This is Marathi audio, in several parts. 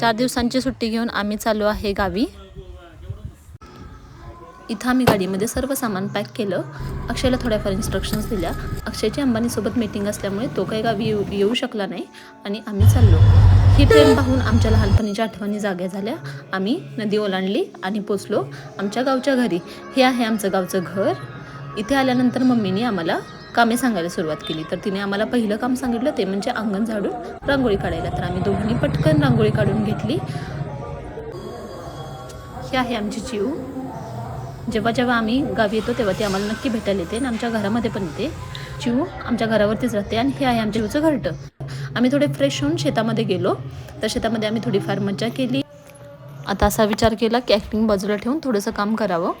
चार दिवसांची सुट्टी घेऊन आम्ही चाललो आहे गावी. इथं आम्ही गाडीमध्ये सर्व सामान पॅक केलं. अक्षयला थोड्याफार इन्स्ट्रक्शन्स दिल्या. अक्षयची अंबानीसोबत मीटिंग असल्यामुळे तो काही गावी येऊ येऊ शकला नाही आणि आम्ही चाललो. ही ट्रेन पाहून आमच्या लहानपणीच्या आठवणी जाग्या झाल्या. आम्ही नदी ओलांडली आणि पोचलो आमच्या गावच्या घरी. हे आहे आमचं गावचं घर. इथे आल्यानंतर मम्मीने आम्हाला कामे सांगायला सुरुवात केली. तर तिने आम्हाला पहिलं काम सांगितलं ते म्हणजे अंगण झाडून रांगोळी काढायला. तर आम्ही दोघांनी पटकन रांगोळी काढून घेतली. ही आहे आमची जीव. जेव्हा जेव्हा आम्ही गावी येतो तेव्हा ती आम्हाला नक्की भेटायला येते आणि आमच्या घरामध्ये पण येते. जीव आमच्या घरावरतीच राहते आणि हे आहे आमच्या जीवचं घरटं. आम्ही थोडे फ्रेश होऊन शेतामध्ये गेलो. तर शेतामध्ये आम्ही थोडीफार मजा केली. आता असा विचार केला की ॲक्टिंग बाजूला ठेवून थोडंसं काम करावं.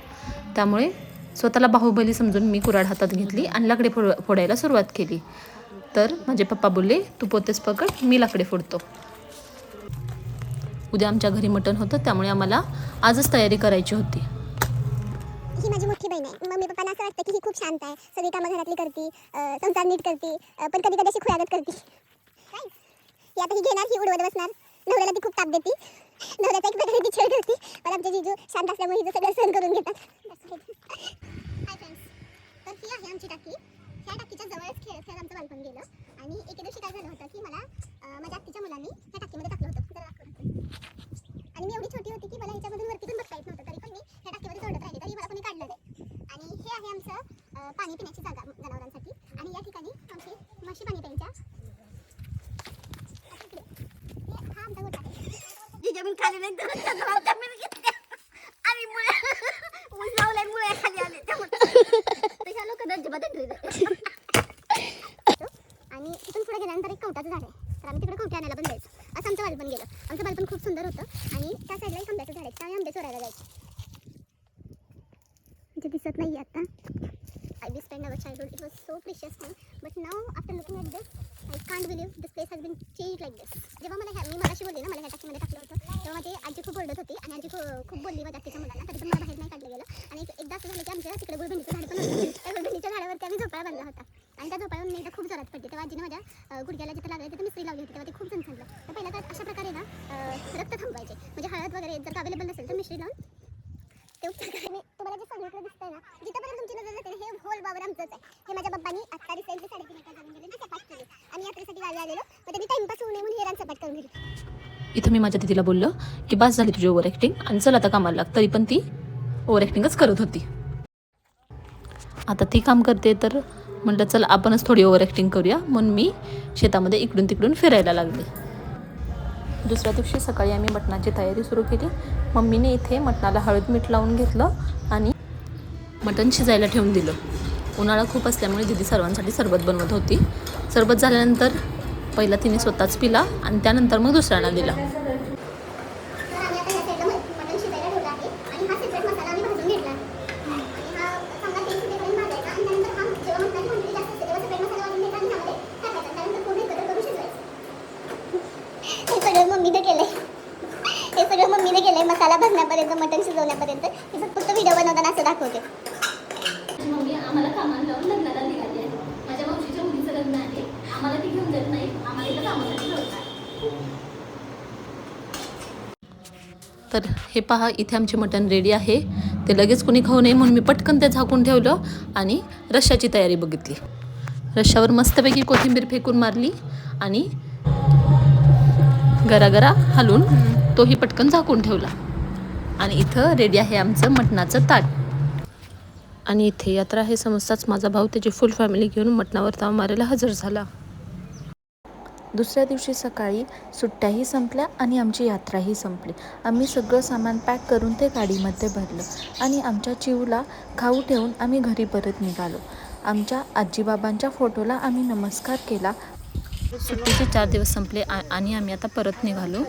त्यामुळे स्वतःला बाहुबली समजून मी कुऱ्हाड हातात घेतली आणि लाकडे फोड फोडायला सुरुवात केली. तर माझे पप्पा बोलले तू पोतेच पकड मी लाकडे फोडतो. उद्या आमच्या घरी मटण होतं त्यामुळे आम्हाला आजच तयारी करायची होती. ही माझी मोठी बहीण आहे. मम्मी पप्पाला असं वाटतं की ही खूप शांत आहे. सगळी कामं घरातली करते संसार नीट करते पण कधी कधी अशी खुळागत करते. ही आता ही घेणार ही उडवत बसणार. नवऱ्याला ती खूप ताप देते. नवऱ्याचा एक प्रकारे ती छेड करते. पण आमचे जीजू शांत असल्यामुळे हिचं सगळं सहन करून घेतात हाय फ्रेंड्स तर ही आहे आमची टाकी. ह्या टाकीच्या जवळच खेळ खेळ आमचं बालपण गेलं. आणि एके दिवशी काय झालं होतं की मला माझ्या आत्तीच्या मुलांनी ह्या टाकीमध्ये टाकलं होतं. जरा आणि मी एवढी छोटी होती की मला ह्याच्यामधून वरती पण बघता येत नव्हतं. तरी पण मी ह्या टाकीमध्ये तोडत राहिले. तरी मला कोणी काढलं नाही. आणि हे आहे आमचं पाणी पिण्याची जागा जनावरांसाठी. आणि या ठिकाणी आमची म्हशी पाणी प्यायच्या हा आमचा आहे जमीन खाली नाही आणि मुळे ऊस लावलाय मुळे खाली आले. त्यामुळे ह्या लोक अजिबात entry नाही. आणि तिथून पुढे गेल्यानंतर एक कवटाचं झाड आहे तर आम्ही तिकडे कवटे आणायला पण जायचो असं आमचं बालपण गेलं पण खूप सुंदर होतं. आणि त्या साईडला एक आंब्याचं झाड आहे. त्या आंबे चोरायला जायचे. जे दिसत नाही आता. I be spend our childhood it was so precious time. But now after looking at this I can't believe this place has been change like this जेव्हा मला ह्या- मी मगाशी बोलली ना मला ह्या टाकीमध्ये टाकलं होतं तेव्हा माझी आजी खूप ओरडत होती आणि आजी खूप खूप बोलली माझ्या आत्तीच्या मुलांना तरी पण मला बाहेर नाही काढलं गेलं. आणि एकदा असं झालं की आमच्या तिकडे गुळभंडीचं झाड पण होतं. त्या गुळभंडीच्या झाडावरती आम्ही झोपाळा बांधला होता. आणि त्या झोपाळ्यावर मी एकदा खूप जोरात पडते तेव्हा आजीने माझ्या गुडघ्याला जिथं लागलं तिथं मिस्त्री लावली होती. तेव्हा ते खूप जण झणझणलं तर पहिला तर अशा प्रकारे ना रक्त थांबवायचे. म्हणजे हळद वगैरे जर अवेलेबल नसेल तर मिश्री लावून ते उपचार करा. तुम्हाला जे सांगितलं दिसतंय ना जिथपर्यंत तुमची नजर जाते हे होल बावर आमचंच आहे. हे माझ्या बाबांनी आत्ता रिसेंटली साडेतीन एकर जमीन गेली ना केली. आणि यात्रेसाठी गावी आलेलो. मग त्यांनी टाइमपास होऊ नये म्हणून हे रान सपाट करून घेतली इथं मी माझ्या दिदीला बोललं की बस झाली तुझी ओव्हर ॲक्टिंग आणि चल आता कामाला लाग. तरी पण ती ओव्हर ॲक्टिंगच करत होती. आता ती काम करते तर म्हटलं चल आपणच थोडी ओव्हर ॲक्टिंग करूया. म्हणून मी शेतामध्ये इकडून तिकडून फिरायला लागले. दुसऱ्या दिवशी सकाळी आम्ही मटणाची तयारी सुरू केली. मम्मीने इथे मटणाला हळद मीठ लावून घेतलं आणि मटण शिजायला ठेवून दिलं. उन्हाळा खूप असल्यामुळे दिदी सर्वांसाठी सरबत बनवत होती. सरबत झाल्यानंतर पहिला तिने स्वतःच पिला आणि त्यानंतर मग दुसऱ्यांना दिला तर आम्ही आता ह्या साईडला मटण शिजायला ठेवला आहे आणि हा सेपरेट मसाला आम्ही भाजून घेतला आहे आणि हा चांगला तेल सुटेपर्यंत भाजायचा आणि त्यानंतर हा जेव्हा मटणाची क्वांटिटी जास्त असते तेव्हा सेपरेट मसाला भाजून घ्यायचा आणि ह्यामध्ये टाकायचा आणि त्यानंतर पूर्ण एकत्र करून शिजवायचं हे सगळं मम्मीने केलंय. हे सगळं मम्मीने केलंय. मसाला भरण्यापर्यंत मटण शिजवण्यापर्यंत. हे फक्त व्हिडिओ बनवताना असं दाखवते. मम्मी आम्हाला कामाला लावून लग्नाला निघाली आहे. माझ्या मावशीच्या मुलीचं लग्न आहे. आम्हाला ती घेऊन जात नाही. आम्हाला इथं कामासाठी ठेवतात तर हे पहा इथे आमचे मटण रेडी आहे. ते लगेच कोणी खाऊ नये म्हणून मी पटकन ते झाकून ठेवलं आणि रश्श्याची तयारी बघितली. रश्श्यावर मस्तपैकी कोथिंबीर फेकून मारली आणि गरागरा हलून तोही पटकन झाकून ठेवला. आणि इथं रेडी आहे आमचं मटणाचं ताट. आणि इथे यात्रा हे समजताच माझा भाऊ त्याची फुल फॅमिली घेऊन मटणावर ताव मारायला हजर झाला. दुसऱ्या दिवशी सकाळी सुट्ट्याही संपल्या आणि आमची यात्राही संपली. आम्ही सगळं सामान पॅक करून ते गाडीमध्ये भरलं आणि आमच्या चिवला खाऊ ठेवून आम्ही घरी परत निघालो. आमच्या आजीबाबांच्या फोटोला आम्ही नमस्कार केला सुट्टीचे चार दिवस संपले आणि आम्ही आता परत निघालो.